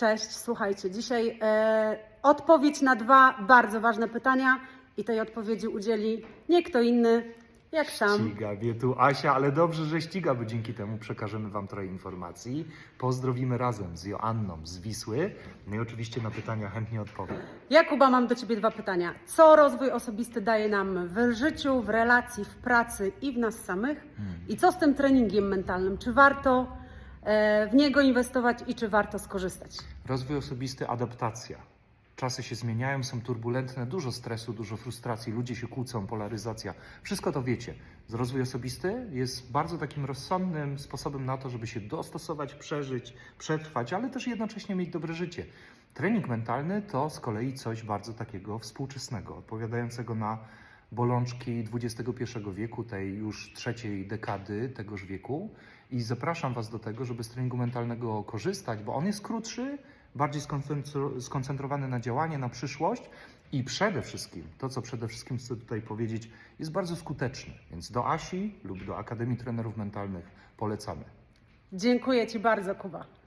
Cześć, słuchajcie, dzisiaj e, odpowiedź na dwa bardzo ważne pytania i tej odpowiedzi udzieli nie kto inny, jak sam. Ściga wie tu Asia, ale dobrze, że ściga, bo dzięki temu przekażemy Wam trochę informacji. Pozdrowimy razem z Joanną z Wisły. No i oczywiście na pytania chętnie odpowiem. Jakuba, mam do Ciebie dwa pytania. Co rozwój osobisty daje nam w życiu, w relacji, w pracy i w nas samych? I co z tym treningiem mentalnym? Czy warto w niego inwestować i czy warto skorzystać? Rozwój osobisty, adaptacja. Czasy się zmieniają, są turbulentne, dużo stresu, dużo frustracji, ludzie się kłócą, polaryzacja. Wszystko to wiecie. Rozwój osobisty jest bardzo takim rozsądnym sposobem na to, żeby się dostosować, przeżyć, przetrwać, ale też jednocześnie mieć dobre życie. Trening mentalny to z kolei coś bardzo takiego współczesnego, odpowiadającego na bolączki XXI wieku, tej już trzeciej dekady tegoż wieku. I zapraszam Was do tego, żeby z treningu mentalnego korzystać, bo on jest krótszy, bardziej skoncentrowany na działanie, na przyszłość i przede wszystkim, to co przede wszystkim chcę tutaj powiedzieć, jest bardzo skuteczny. Więc do Asi lub do Akademii Trenerów Mentalnych polecamy. Dziękuję Ci bardzo, Kuba.